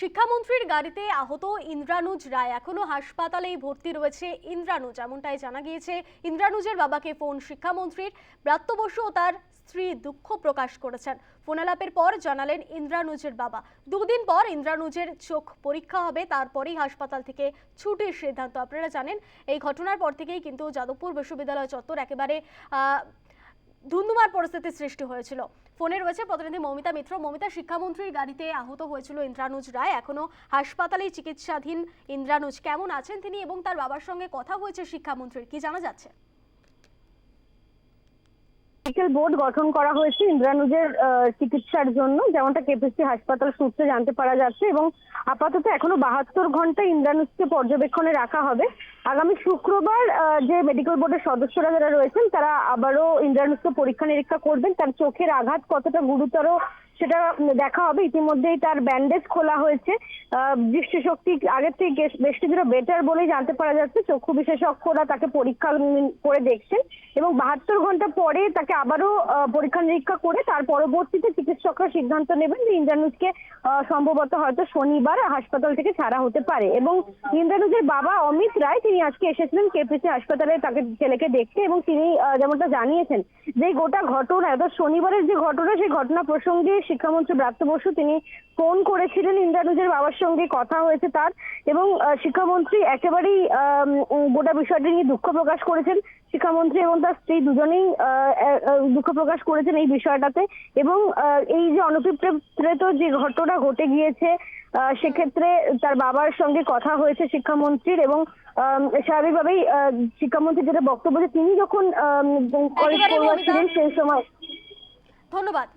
শিক্ষামন্ত্রীর গাড়িতে আহত ইন্দ্রানুজ রায়। এখনও হাসপাতালেই ভর্তি রয়েছে ইন্দ্রানুজ, এমনটাই জানা গিয়েছে। ইন্দ্রানুজের বাবাকে ফোন শিক্ষামন্ত্রীর। ব্রাত্য বসু ও তার স্ত্রী দুঃখ প্রকাশ করেছেন। ফোনালাপের পর জানালেন ইন্দ্রানুজের বাবা। দুদিন পর ইন্দ্রানুজের চোখ পরীক্ষা হবে, তারপরেই হাসপাতাল থেকে ছুটির সিদ্ধান্ত। আপনারা জানেন, এই ঘটনার পর থেকেই কিন্তু যাদবপুর বিশ্ববিদ্যালয় চত্বর একেবারে ধুন্ধুমার পরিস্থিতির সৃষ্টি হয়েছিল। ফোনে রয়েছে প্রতিনিধি মমিতা মিত্র। মৌমিতা, শিক্ষামন্ত্রীর গাড়িতে আহত হয়েছিল ইন্দ্রানুজ রায়। এখনও হাসপাতালেই চিকিৎসাধীন ইন্দ্রানুজ। কেমন আছেন তিনি এবং তার বাবার সঙ্গে কথা হয়েছে শিক্ষামন্ত্রীর? কি জানা যাচ্ছে? মেডিকেল বোর্ড গঠন করা হয়েছে ইন্দ্রানুজের চিকিৎসার জন্য। যেমনটা কেপিসি হাসপাতাল সূত্রে জানতে পারা যাচ্ছে এবং আপাতত এখনও বাহাত্তর ঘণ্টা ইন্দ্রানুজকে পর্যবেক্ষণে রাখা হবে। আগামী শুক্রবার যে মেডিকেল বোর্ডের সদস্যরা যারা রয়েছেন, তারা আবারও ইন্দ্রানুজকে পরীক্ষা নিরীক্ষা করবেন। তার চোখের আঘাত কতটা গুরুতর সেটা দেখা হবে। ইতিমধ্যেই তার ব্যান্ডেজ খোলা হয়েছে। দৃষ্টিশক্তি আগের থেকে বেশ- কিছুটা বেটার বলেই জানতে পারা যাচ্ছে। চক্ষু বিশেষজ্ঞরা তাকে পরীক্ষা করে দেখছেন এবং বাহাত্তর ঘণ্টা পরে তাকে আবারও পরীক্ষা নিরীক্ষা করে তার পরবর্তীতে চিকিৎসকরা সিদ্ধান্ত নেবেন যে ইন্দ্রানুজকে সম্ভবত হয়তো শনিবার হাসপাতাল থেকে ছাড়া হতে পারে। এবং ইন্দ্রানুজের বাবা অমিত রায়, তিনি আজকে এসেছিলেন কেপিসি হাসপাতালে তাকে ছেলেকে দেখতে এবং তিনি যেমনটা জানিয়েছেন যে গোটা ঘটনা, অর্থাৎ শনিবারের যে ঘটনা, সেই ঘটনা প্রসঙ্গে শিক্ষামন্ত্রী ব্রাত্য বসু তিনি ফোন করেছিলেন ইন্দ্রানুজের বাবার সঙ্গে কথা হয়েছে তার এবং শিক্ষামন্ত্রী একেবারেই গোটা বিষয়টি নিয়ে দুঃখ প্রকাশ করেছেন। শিক্ষামন্ত্রী এবং তার স্ত্রী দুজনেই দুঃখ প্রকাশ করেছেন এই বিষয়টাতে এবং এই যে অনভিপ্রেত যে ঘটনা ঘটে গিয়েছে আহ, সেক্ষেত্রে তার বাবার সঙ্গে কথা হয়েছে শিক্ষামন্ত্রীর এবং স্বাভাবিকভাবেই আহ, শিক্ষামন্ত্রী যেটা বক্তব্য যে তিনি যখন কলেজ পড়ুয়া ছিলেন সেই সময় ধন্যবাদ।